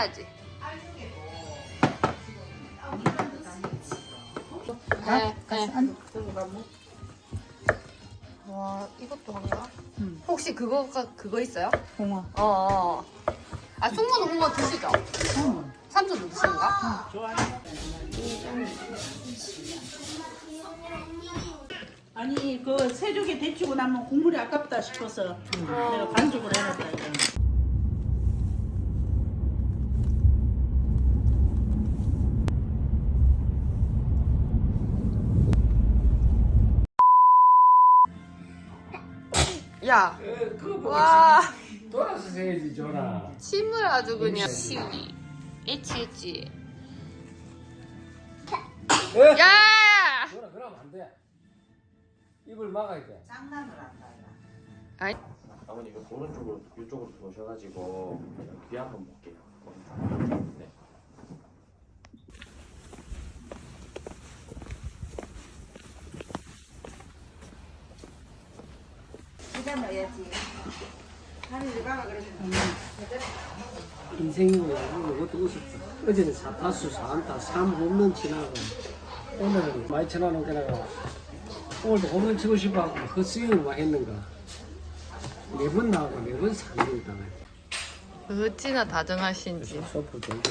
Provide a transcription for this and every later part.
해야지. 네, 네. 와, 이것도 한가? 응. 혹시 그거가 그거 있어요? 홍어. 어, 어. 아, 승무는 홍어 드시죠? 응. 삼촌도 드시는가? 좋아하는 아니 그 세조개 데치고 나면 국물이 아깝다 싶어서 내가 반죽을 해놨다 이거. 야, 그거 보고 와, 돌아서 세야지 전화. 침을 아주 그냥 시위. 에치, 에치. 야! 전화 그러면 안 돼. 입을 막아야 돼. 아이, 아버님 이거 오른쪽으로 이쪽으로 도셔가지고 귀 한번 볼게요. 오른쪽. 네. 인생이고 이것도 웃었어. 어제는 사타수 사안타 삼 홈런 치나고 오늘은 많이 치나는 게다가 오늘도 홈런 치고 싶어 하고 헛스윙을 막 했는가. 네번 나가고 네번 삼진 당해. 어찌나 다정하신지. 소프 좀.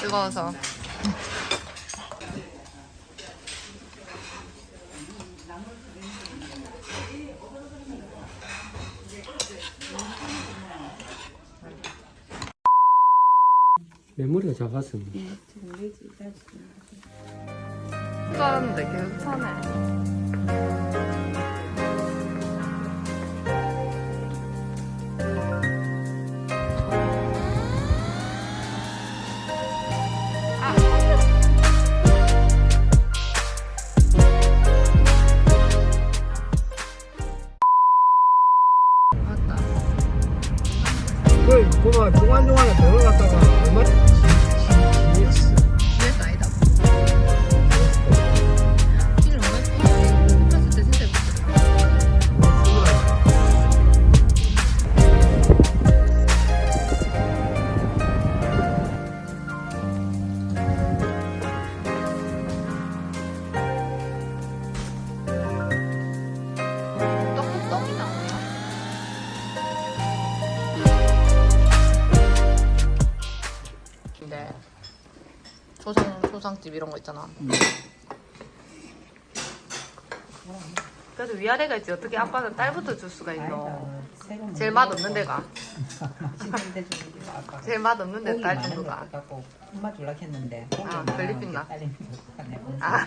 뜨거워서. 메모리가 작았어. 하는데 계속 타 그, 그만 중간중간에 들어갔다가 얼마 조상 조상집 이런 거 있잖아. 그래도 위아래가 있지 어떻게 아빠는 딸부터 줄 수가 있노? 제일 맛 없는 데가. 제일 맛 없는 데딸 정도가. 갖고 엄마 줄라 했는데 아, 필리핀 나? 딸이 못하네. 아.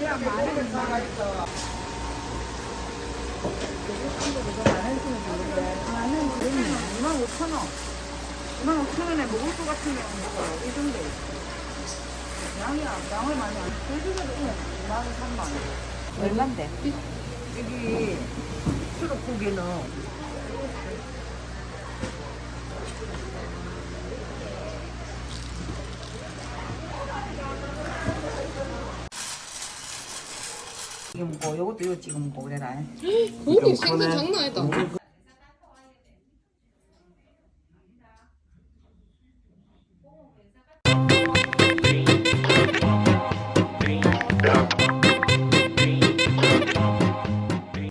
나는 지금 2만 5천 원 2만 5천 원에 먹을 것 같으면 먹어요 이 정도 양이야 양을 많이 안 돼지고기는 2만 원 3만 원 얼마인데? 여기 수록 고기는 찍어 먹고 요것도 이거 찍어 먹고 그래라. 고기 생선 장난 아니다.